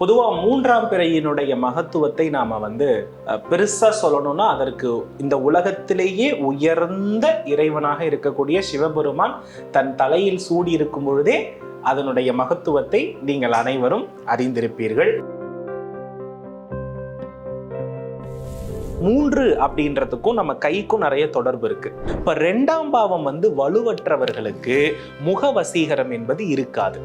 பொதுவா மூன்றாம் பிறையினுடைய மகத்துவத்தை நாம வந்து பெருசா சொல்லணும்னா அதற்கு இந்த உலகத்திலேயே உயர்ந்த இறைவனாக இருக்கக்கூடிய சிவபெருமான் தன் தலையில் சூடி இருக்கும் பொழுதே அதனுடைய மகத்துவத்தை நீங்கள் அனைவரும் அறிந்திருப்பீர்கள். மூன்று அப்படின்றதுக்கும் நம்ம கைக்கும் நிறைய தொடர்பு இருக்கு. இப்ப ரெண்டாம் பாவம் வந்து வலுவற்றவர்களுக்கு முக வசீகரம் என்பது இருக்காது.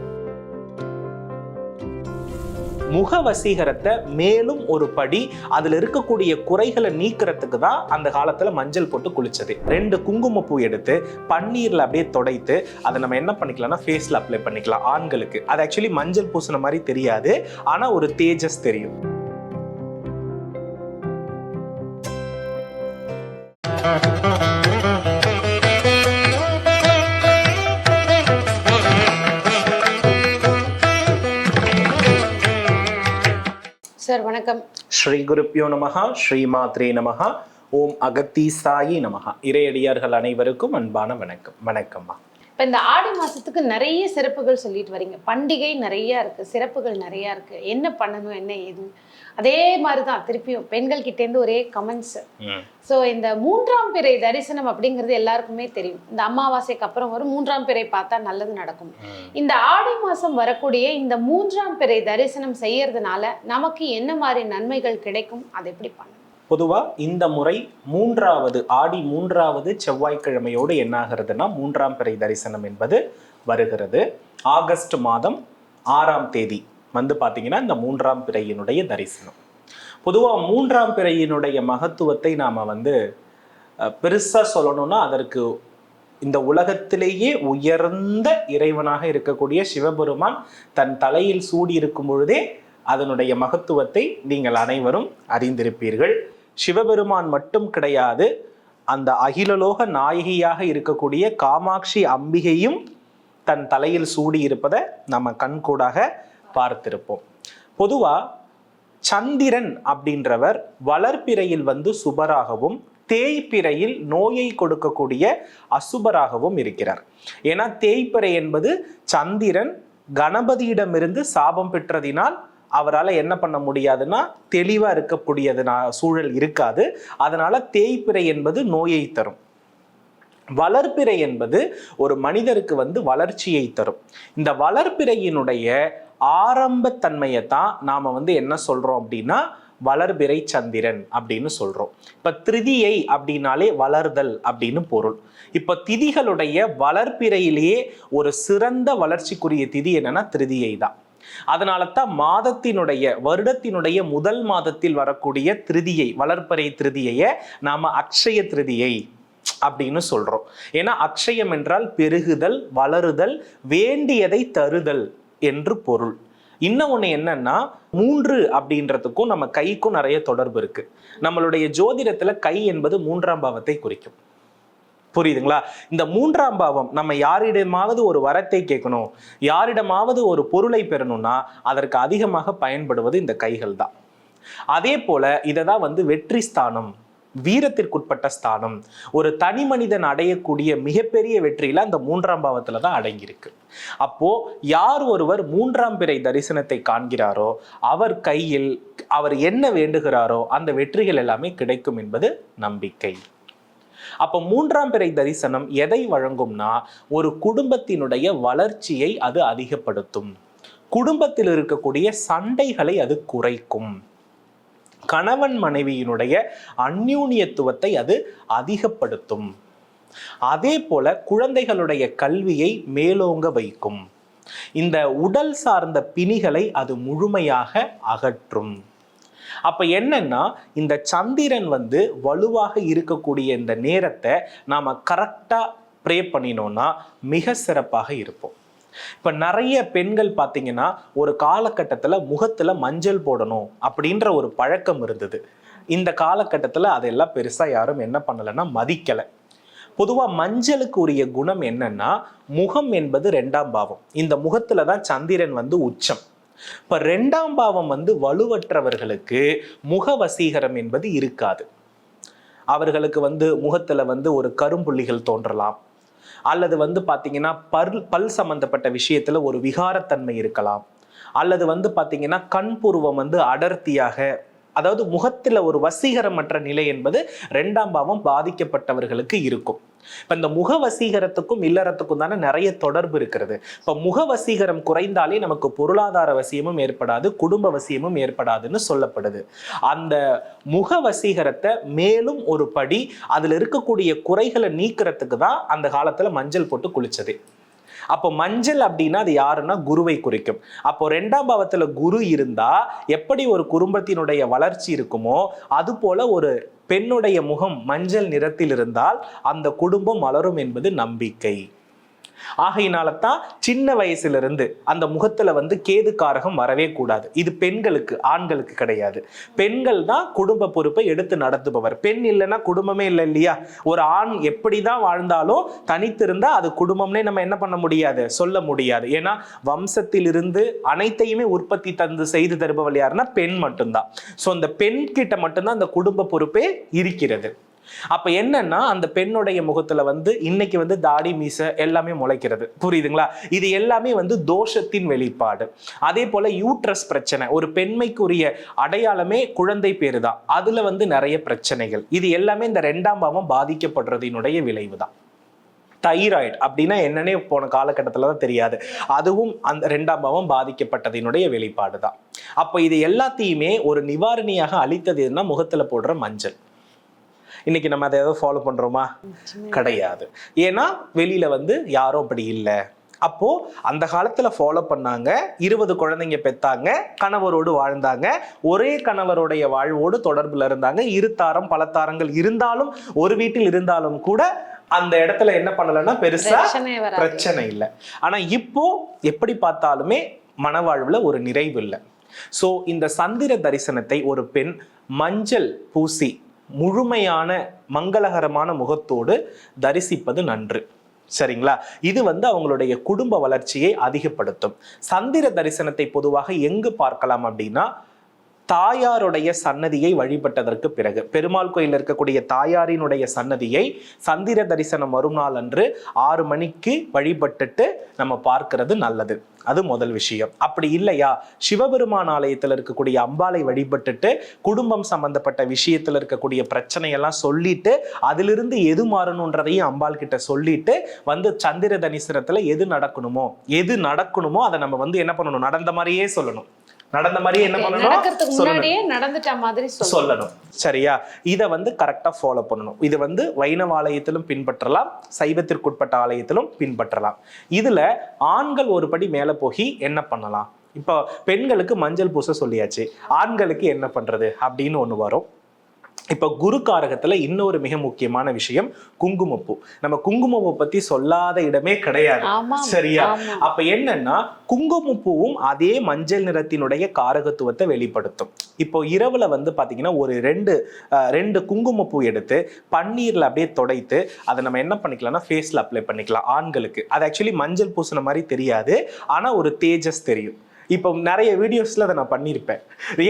முக வசீகரத்தை மேலும் ஒரு படி அதில் இருக்கக்கூடிய குறைகளை நீக்கிறதுக்கு தான் அந்த காலத்தில் மஞ்சள் போட்டு குளிச்சது. ரெண்டு குங்குமப்பூ எடுத்து பன்னீரில் அப்படியே தொடைத்து அதை நம்ம என்ன பண்ணிக்கலாம்னா ஃபேஸில் அப்ளை பண்ணிக்கலாம் ஆண்களுக்கு. அது ஆக்சுவலி மஞ்சள் பூசின மாதிரி தெரியாது. ஆனால் ஒரு தேஜஸ் தெரியும். வணக்கம் ஸ்ரீ குருப்பியோ நமகா ஸ்ரீ மாத்ரே நமகா ஓம் அகத்தீசாயி நமகா இறையடியார்கள் அனைவருக்கும் அன்பான வணக்கம் வணக்கம்மா இப்போ இந்த ஆடி மாசத்துக்கு நிறைய சிறப்புகள் சொல்லிட்டு வரீங்க. பண்டிகை நிறைய இருக்கு சிறப்புகள் நிறைய இருக்கு. என்ன பண்ணணும் என்ன ஏது அதே மாதிரி தான் திருப்பியும் பெண்கள் கிட்ட இருந்து ஒரே கமெண்ட்ஸ். ஸோ இந்த மூன்றாம் பிறை தரிசனம் அப்படிங்கிறது எல்லாருக்குமே தெரியும். இந்த அமாவாசைக்கு அப்புறம் வரும் மூன்றாம் பிறை பார்த்தா நல்லது நடக்கும். இந்த ஆடி மாசம் வரக்கூடிய இந்த மூன்றாம் பிறை தரிசனம் செய்யறதுனால நமக்கு என்ன மாதிரி நன்மைகள் கிடைக்கும்? அதை எப்படி பண்ணணும் பொதுவா இந்த முறை மூன்றாவது ஆடி மூன்றாவது செவ்வாய்க்கிழமையோடு என்ன ஆகிறதுனா மூன்றாம் பிறை தரிசனம் என்பது வருகிறது. ஆகஸ்ட் மாதம் ஆறாம் தேதி. வந்து பார்த்தீங்கன்னா இந்த மூன்றாம் பிறையினுடைய தரிசனம். பொதுவாக மூன்றாம் பிறையினுடைய மகத்துவத்தை நாம் வந்து பெருசாக சொல்லணும்னா அதற்கு இந்த உலகத்திலேயே உயர்ந்த இறைவனாக இருக்கக்கூடிய சிவபெருமான் தன் தலையில் சூடி இருக்கும் பொழுதே அதனுடைய மகத்துவத்தை நீங்கள் அனைவரும் அறிந்திருப்பீர்கள். சிவபெருமான் மட்டும் கிடையாது அந்த அகிலலோக நாயகியாக இருக்கக்கூடிய காமாட்சி அம்பிகையும் தன் தலையில் சூடி இருப்பதை நம்ம கண்கூடாக பார்த்திருப்போம். பொதுவாக சந்திரன் அப்படின்றவர் வளர்ப்பிறையில் வந்து சுபராகவும் தேய்பிறையில் நோயை கொடுக்கக்கூடிய அசுபராகவும் இருக்கிறார். ஏன்னா தேய்பிறை என்பது சந்திரன் கணபதியிடமிருந்து சாபம் பெற்றதினால் அவரால் என்ன பண்ண முடியாதுன்னா தெளிவாக இருக்கக்கூடியதுனா சூழல் இருக்காது. அதனால தேய்பிறை என்பது நோயை தரும். வளர்ப்பிறை என்பது ஒரு மனிதருக்கு வந்து வளர்ச்சியை தரும். இந்த வளர்ப்பிறையினுடைய ஆரம்பத்தன்மையை தான் நாம் வந்து என்ன சொல்கிறோம் அப்படின்னா வளர்பிறை சந்திரன் அப்படின்னு சொல்கிறோம் இப்போ திருதியை அப்படின்னாலே வளர்தல் அப்படின்னு பொருள். இப்போ திதிகளுடைய வளர்பிறையிலேயே ஒரு சிறந்த வளர்ச்சிக்குரிய திதி என்னன்னா திருதியை தான் அதனால தான் மாதத்தினுடைய வருடத்தினுடைய முதல் மாதத்தில் வரக்கூடிய திருதியை வளர்ப்பறை திருதியைய நாம அக்ஷய திருதியை அப்படின்னு சொல்றோம். ஏன்னா அக்ஷயம் என்றால் பெருகுதல் வளருதல் வேண்டியதை தருதல் என்று பொருள். இன்னும் ஒன்று என்னன்னா மூன்று அப்படின்றதுக்கும் நம்ம கைக்கும் நிறைய தொடர்பு இருக்கு. நம்மளுடைய ஜோதிடத்துல கை என்பது மூன்றாம் பாவத்தை குறிக்கும். புரியுதுங்களா? இந்த மூன்றாம் பாவம் நம்ம யாரிடமாவது ஒரு வரத்தை கேட்கணும் யாரிடமாவது ஒரு பொருளை பெறணும்னா அதற்கு அதிகமாக பயன்படுவது இந்த கைகள் தான் அதே போல இதை தான் வந்து வெற்றி ஸ்தானம் வீரத்திற்குட்பட்ட ஸ்தானம். ஒரு தனி மனிதன் அடையக்கூடிய மிகப்பெரிய வெற்றியில அந்த மூன்றாம் பாவத்துல தான் அடங்கியிருக்கு. அப்போ யார் ஒருவர் மூன்றாம் பிறை தரிசனத்தை காண்கிறாரோ அவர் கையில் அவர் என்ன வேண்டுகிறாரோ அந்த வெற்றிகள் எல்லாமே கிடைக்கும் என்பது நம்பிக்கை. அப்போ மூன்றாம் பிறை தரிசனம் எதை வழங்கும்னா ஒரு குடும்பத்தினுடைய வளர்ச்சியை அது அதிகப்படுத்தும். குடும்பத்தில் இருக்கக்கூடிய சண்டைகளை அது குறைக்கும். கணவன் மனைவியினுடைய அந்யூன்யத்துவத்தை அது அதிகப்படுத்தும். அதே போல குழந்தைகளுடைய கல்வியை மேலோங்க வைக்கும். இந்த உடல் சார்ந்த பிணிகளை அது முழுமையாக அகற்றும். அப்ப என்னன்னா இந்த சந்திரன் வந்து வலுவாக இருக்கக்கூடிய இந்த நேரத்தை நாம கரெக்டா ப்ரே பண்ணினோம்னா மிக சிறப்பாக இருப்போம். இப்போ நிறைய பெண்கள் பார்த்தீங்கன்னா ஒரு காலகட்டத்துல முகத்துல மஞ்சள் போடணும் அப்படின்ற ஒரு பழக்கம் இருந்தது. இந்த காலகட்டத்துல அதெல்லாம் பெருசா யாரும் என்ன பண்ணலைன்னா மதிக்கலை. பொதுவா மஞ்சளுக்கு உரிய குணம் என்னன்னா முகம் என்பது ரெண்டாம் பாவம். இந்த முகத்துல தான் சந்திரன் வந்து உச்சம். இப்ப ரெண்டாம் பாவம் வந்து வலுவற்றவர்களுக்கு முக வசீகரம் என்பது இருக்காது. அவர்களுக்கு வந்து முகத்துல வந்து ஒரு கரும்புள்ளிகள் தோன்றலாம். அல்லது வந்து பார்த்தீங்கன்னா பல் பல் சம்பந்தப்பட்ட விஷயத்துல ஒரு விகாரத்தன்மை இருக்கலாம். அல்லது வந்து பார்த்தீங்கன்னா கண்பூர்வம் வந்து அடர்த்தியாக அதாவது முகத்தில் ஒரு வசீகரமற்ற நிலை என்பது ரெண்டாம் பாவம் பாதிக்கப்பட்டவர்களுக்கு இருக்கும். இப்ப இந்த முக வசீகரத்துக்கும் இல்லறத்துக்கும் தானே நிறைய தொடர்பு இருக்கிறது. இப்ப முக வசீகரம் குறைந்தாலே நமக்கு பொருளாதார வசியமும் ஏற்படாது குடும்ப வசியமும் ஏற்படாதுன்னு சொல்லப்படுது. அந்த முக வசீகரத்தை மேலும் ஒரு படி அதுல இருக்கக்கூடிய குறைகளை நீக்கிறதுக்கு தான் அந்த காலத்துல மஞ்சள் போட்டு குளிச்சது. அப்போ மஞ்சள் அப்படின்னா அது யாருன்னா குருவை குறிக்கும். அப்போ ரெண்டாம் பாவத்துல குரு இருந்தா எப்படி ஒரு குடும்பத்தினுடைய வளர்ச்சி இருக்குமோ அது போல ஒரு பெண்ணுடைய முகம் மஞ்சள் நிறத்தில் இருந்தால் அந்த குடும்பம் வளரும் என்பது நம்பிக்கை. ஆகையினால தான் சின்ன வயசுல இருந்து அந்த முகத்தில் வந்து கேது காரகம் வரவே கூடாது. இது பெண்களுக்கு ஆண்களுக்கு கிடையாது. பெண்கள் தான் குடும்ப பொறுப்பை எடுத்து நடத்துபவர். பெண் இல்லைன்னா குடும்பமே இல்லை இல்லையா? ஒரு ஆண் எப்படி தான் வாழ்ந்தாலும் தனித்திருந்தா அது குடும்பம்னே நம்ம என்ன பண்ண முடியாது? சொல்ல முடியாது. ஏன்னா வம்சத்திலிருந்து அனைத்தையுமே உற்பத்தி தந்து செய்து தருபவள் யாருன்னா பெண் மட்டும்தான். ஸோ அந்த பெண் கிட்ட மட்டும்தான் அந்த குடும்ப பொறுப்பே இருக்கிறது. அப்போ என்னன்னா அந்த பெண்ணுடைய முகத்துல வந்து இன்னைக்கு வந்து தாடி மீசை எல்லாமே முளைக்கிறது. புரியுதுங்களா? இது எல்லாமே வந்து தோஷத்தின் வெளிப்பாடு. அதே போல யூட்ரஸ் பிரச்சனை ஒரு பெண்மைக்குரிய அடையாளமே குழந்தை பேரு தான் அதுல வந்து நிறைய பிரச்சனைகள். இது எல்லாமே இந்த ரெண்டாம் பாவம் பாதிக்கப்படுறதினுடைய விளைவு தான் தைராய்டு அப்படின்னா என்னன்னே போன காலகட்டத்தில் தான் தெரியாது. அதுவும் அந்த ரெண்டாம் பாவம் பாதிக்கப்பட்டதினுடைய வெளிப்பாடு தான் அப்போ இது எல்லாத்தையுமே ஒரு நிவாரணியாக அளித்தது என்ன முகத்தில் போடுற மஞ்சள். இன்னைக்கு நம்ம அதை ஏதாவது ஃபாலோ பண்றோமா? கிடையாது. ஏன்னா வெளியில வந்து யாரும் அப்படி இல்லை. அப்போ அந்த காலத்துல ஃபாலோ பண்ணாங்க. இருபது குழந்தைங்க பெத்தாங்க. கணவரோடு வாழ்ந்தாங்க. ஒரே கணவருடைய வாழ்வோடு தொடர்புல இருந்தாங்க. இரு தாரம் பல தாரங்கள் இருந்தாலும் ஒரு வீட்டில் இருந்தாலும் கூட அந்த இடத்துல என்ன பண்ணலைன்னா பெருசா பிரச்சனை இல்லை. ஆனா இப்போ எப்படி பார்த்தாலுமே மனவாழ்வுல ஒரு நிறைவு இல்லை. ஸோ இந்த சந்திர தரிசனத்தை ஒரு பெண் மஞ்சள் பூசி முழுமையான மங்களகரமான முகத்தோடு தரிசிப்பது நன்று. சரிங்களா? இது வந்து அவங்களுடைய குடும்ப வளர்ச்சியை அதிகப்படுத்தும். சந்திர தரிசனத்தை பொதுவாக எங்கு பார்க்கலாம் அப்படின்னா தாயாருடைய சன்னதியை வழிபட்டதற்கு பிறகு பெருமாள் கோயில் இருக்கக்கூடிய தாயாரினுடைய சன்னதியை சந்திர தரிசனம் வரும் நாள் அன்று ஆறு மணிக்கு வழிபட்டுட்டு நம்ம பார்க்கிறது நல்லது. அது முதல் விஷயம். அப்படி இல்லையா? சிவபெருமான் ஆலயத்தில் இருக்கக்கூடிய அம்பாளை வழிபட்டுட்டு குடும்பம் சம்பந்தப்பட்ட விஷயத்தில் இருக்கக்கூடிய பிரச்சனையெல்லாம் சொல்லிட்டு அதிலிருந்து எது மாறணுன்றதையும் அம்பாள் கிட்ட சொல்லிட்டு வந்து சந்திர தனிசனத்தில் எது நடக்கணுமோ எது நடக்கணுமோ அதை நம்ம வந்து என்ன பண்ணணும்? நடந்த மாதிரியே சொல்லணும். நடந்த மாதிரியே என்ன பண்ணணும்? முன்னாடியே நடந்துட்ட மாதிரி சொல்லணும். சரியா? இதை வந்து கரெக்டாக ஃபாலோ பண்ணணும். இது வந்து வைணவ ஆலயத்திலும் பின்பற்றலாம் சைவத்திற்குட்பட்ட ஆலயத்திலும் பின்பற்றலாம். இதுல ஆண்கள் ஒரு படி மேல போய் என்ன பண்ணலாம்? இப்போ பெண்களுக்கு மஞ்சள் பூச சொல்லியாச்சு. ஆண்களுக்கு என்ன பண்றது? அப்படின்னு ஒண்ணு வரும். இப்போ குரு காரகத்துல இன்னொரு மிக முக்கியமான விஷயம் குங்குமப்பூ. நம்ம குங்குமப்பூ பத்தி சொல்லாத இடமே கிடையாது. சரியா? அப்ப என்னன்னா குங்குமப்பூவும் அதே மஞ்சள் நிறத்தினுடைய காரகத்துவத்தை வெளிப்படுத்தும். இப்போ இரவுல வந்து பாத்தீங்கன்னா ஒரு ரெண்டு ரெண்டு குங்குமப்பூ எடுத்து பன்னீர்ல அப்படியே துடைத்து அதை நம்ம என்ன பண்ணிக்கலாம்னா ஃபேஸ்ல அப்ளை பண்ணிக்கலாம் ஆண்களுக்கு. அது ஆக்சுவலி மஞ்சள் பூசின மாதிரி தெரியாது ஆனா ஒரு தேஜஸ் தெரியும். இப்போ நிறைய வீடியோஸ்ல அதை நான் பண்ணியிருப்பேன்.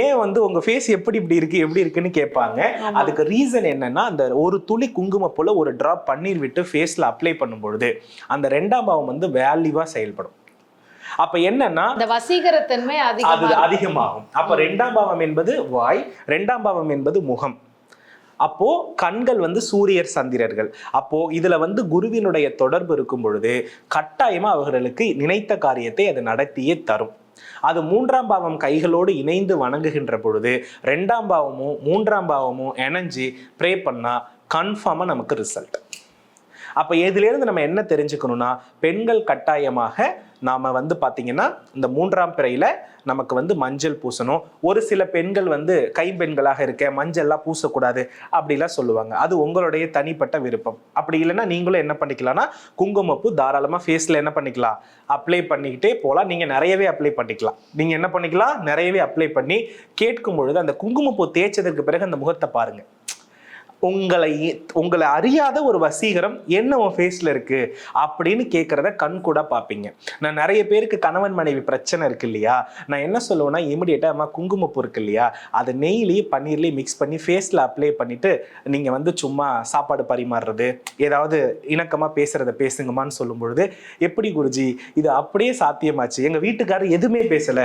ஏன் வந்து உங்க ஃபேஸ் எப்படி இப்படி இருக்கு எப்படி இருக்குன்னு கேட்பாங்க. அதுக்கு ரீசன் என்னன்னா அந்த ஒரு துளி குங்குமப்பூல ஒரு டிராப் பன்னீர் விட்டு ஃபேஸ்ல அப்ளை பண்ணும் பொழுது அந்த ரெண்டாம் பாவம் வந்து வேல்யூவா செயல்படும். அப்ப என்னன்னா இந்த வசீகரத்தன்மை அது அதிகமா அதிகமாகும். அப்ப ரெண்டாம் பாவம் என்பது வாய் ரெண்டாம் பாவம் என்பது முகம். அப்போ கண்கள் வந்து சூரியர் சந்திரர்கள். அப்போ இதுல வந்து குருவினுடைய தொடர்பு இருக்கும் பொழுது கட்டாயமா அவர்களுக்கு நினைத்த காரியத்தை அது நடத்தியே தரும். அது மூன்றாம் பாவம் கைகளோடு இணைந்து வணங்குகின்ற பொழுது ரெண்டாம் பாவமும் மூன்றாம் பாவமும் இணைஞ்சு ப்ரே பண்ணா கன்ஃபார்மாக நமக்கு ரிசல்ட் அப்போ இதிலிருந்து நம்ம என்ன தெரிஞ்சுக்கணும்னா பெண்கள் கட்டாயமாக நாம் வந்து பார்த்திங்கன்னா இந்த மூன்றாம் பிறையில் நமக்கு வந்து மஞ்சள் பூசணும். ஒரு சில பெண்கள் வந்து கைம்பெண்களாக இருக்க மஞ்சள்லாம் பூசக்கூடாது அப்படிலாம் சொல்லுவாங்க. அது உங்களுடைய தனிப்பட்ட விருப்பம். அப்படி இல்லைன்னா நீங்களும் என்ன பண்ணிக்கலாம்னா குங்குமப்பூ தாராளமாக ஃபேஸில் என்ன பண்ணிக்கலாம்? அப்ளை பண்ணிக்கிட்டே போகலாம் நீங்கள் நிறையவே அப்ளை பண்ணிக்கலாம். நீங்கள் என்ன பண்ணிக்கலாம்? நிறையவே அப்ளை பண்ணி கேட்கும் பொழுது அந்த குங்குமப்பூ தேய்ச்சதுக்கு பிறகு அந்த முகத்தை பாருங்கள் உங்களை உங்களை அறியாத ஒரு வசீகரம் என்ன உன் ஃபேஸ்ல இருக்கு? அப்படின்னு கேட்கறத கண் கூட பார்ப்பீங்க நான் நிறைய பேருக்கு கணவன் மனைவி பிரச்சனை இருக்கு இல்லையா? நான் என்ன சொல்லுவேன்னா இமிடியேட்டா அம்மா குங்குமப்பூ இருக்கு இல்லையா? அதை நெய்லேயும் பன்னீர்லேயும் மிக்ஸ் பண்ணி ஃபேஸ்ல அப்ளை பண்ணிட்டு நீங்க வந்து சும்மா சாப்பாடு பரிமாறுறது ஏதாவது இணக்கமா பேசுறத பேசுங்கம்மான்னு சொல்லும் பொழுது எப்படி குருஜி இது அப்படியே சாத்தியமாச்சு. எங்க வீட்டுக்காரர் எதுவுமே பேசல.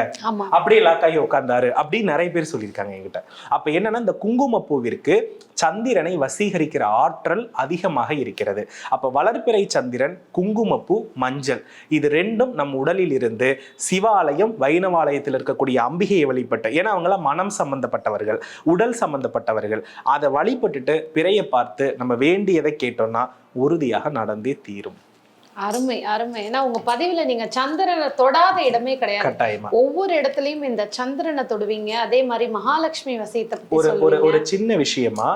அப்படியே லாக்காகி உட்கார்ந்தாரு. அப்படின்னு நிறைய பேர் சொல்லியிருக்காங்க என்கிட்ட. அப்ப என்னன்னா இந்த குங்குமப்பூவிற்கு சந்திரனை வசீகரிக்கிற ஆற்றல் அதிகமாக இருக்கிறது. அப்ப வளர்பிறை சந்திரன் குங்குமப்பூ மஞ்சள். இது ரெண்டும் நம் உடலில் இருந்து சிவாலயம் வைணவாலயத்தில் இருக்கக்கூடிய அம்பிகையை வழிபட்டு ஏன்னா அவங்களாம் மனம் சம்பந்தப்பட்டவர்கள் உடல் சம்பந்தப்பட்டவர்கள். அதை வழிபட்டுட்டு பிறையை பார்த்து நம்ம வேண்டியதை கேட்டோம்னா உறுதியாக நடந்தே தீரும். அருமை அருமை. ஏன்னா உங்க பதிவுல நீங்க சந்திரனை தொடாத இடமே கிடையாது. ஒவ்வொரு இடத்துலயும் இந்த சந்திரனை தொடுவீங்க. அதே மாதிரி மகாலட்சுமி வசியத்தை ஒரு ஒரு சின்ன விஷயமா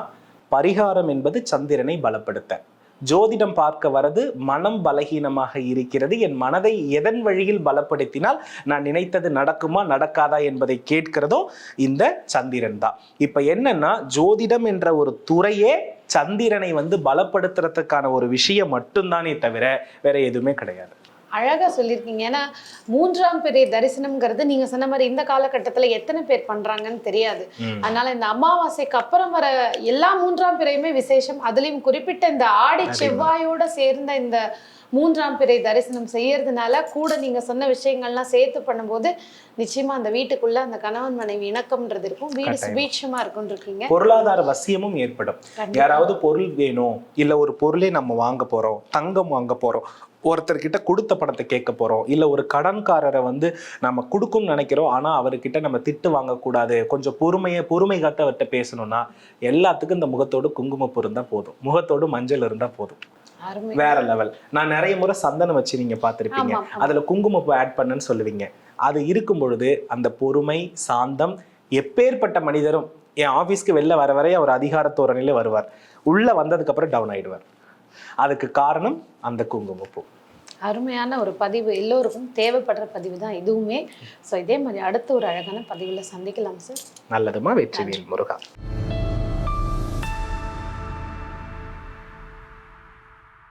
பரிகாரம் என்பது சந்திரனை பலப்படுத்த. ஜோதிடம் பார்க்க வரது மனம் பலகீனமாக இருக்கிறது. என் மனதை எதன் வழியில் பலப்படுத்தினால் நான் நினைத்தது நடக்குமா நடக்காதா என்பதை கேட்கிறதோ இந்த சந்திரன் தான். இப்ப என்னன்னா ஜோதிடம் என்ற ஒரு துறையே சந்திரனை வந்து பலப்படுத்துறதுக்கான ஒரு விஷயம் மட்டும்தானே தவிர வேற எதுவுமே கிடையாது. அழகா சொல்லியிருக்கீங்க. ஏன்னா மூன்றாம் பிறை தரிசனம்ங்கிறது நீங்க சொன்ன மாதிரி இந்த காலகட்டத்துல எத்தனை பேர் பண்றாங்கன்னு தெரியாது. அதனால இந்த அமாவாசைக்கு அப்புறம் வர எல்லா மூன்றாம் பிறையுமே விசேஷம். அதுலயும் குறிப்பிட்ட இந்த ஆடி செவ்வாயோட சேர்ந்த இந்த மூன்றாம் பிறை தரிசனம் செய்யறதுனால கூட நீங்க சொன்ன விஷயங்கள்லாம் சேர்த்து பண்ணும்போது நிச்சயமா அந்த வீட்டுக்குள்ள அந்த கணவன் மனைவி இணக்கம்ன்றது இருக்கும். வீடு கட்டாயம். சுபீட்சமா இருக்கும்னு இருக்கீங்க. பொருளாதார வசியமும் ஏற்படும். யாராவது பொருள் வேணும் இல்ல ஒரு பொருளே நம்ம வாங்க போறோம் தங்கம் வாங்க போறோம் ஒருத்தர்கிட்ட கொடுத்த பணத்தை கேட்க போறோம் இல்ல ஒரு கடன்காரரை வந்து நம்ம கொடுக்கும்னு நினைக்கிறோம் ஆனா அவர்கிட்ட நம்ம திட்டு வாங்கக்கூடாது கொஞ்சம் பொறுமையை பொறுமை காத்து அவர்கிட்ட பேசணும்னா எல்லாத்துக்கும் இந்த முகத்தோடு குங்குமப்பூ இருந்தா போதும். முகத்தோடு மஞ்சள் இருந்தா போதும். வேற லெவல் நான் நிறைய முறை சந்தனம் வச்சு நீங்க ஆமா. அதுல குங்குமப்பூ ஆட் பண்ணுன்னு சொல்லுவீங்க. அது இருக்கும் பொழுது அந்த பொறுமை சாந்தம் எப்பேற்பட்ட மனிதரும் என் ஆபீஸ்க்கு வெளில வர வரைய அவர் அதிகார தோரணையில வருவார். உள்ள வந்ததுக்கு அப்புறம் டவுன் ஆயிடுவார். அதுக்கு காரணம் அந்த குங்குமப்பூ. அருமையான ஒரு பதிவு. எல்லோருக்கும் தேவைப்படுற பதிவு தான் இதுவுமே. ஸோ இதே மாதிரி அடுத்த ஒரு அழகான பதிவில் சந்திக்கலாம் சார் நல்லதுமா வெற்றி முருகா.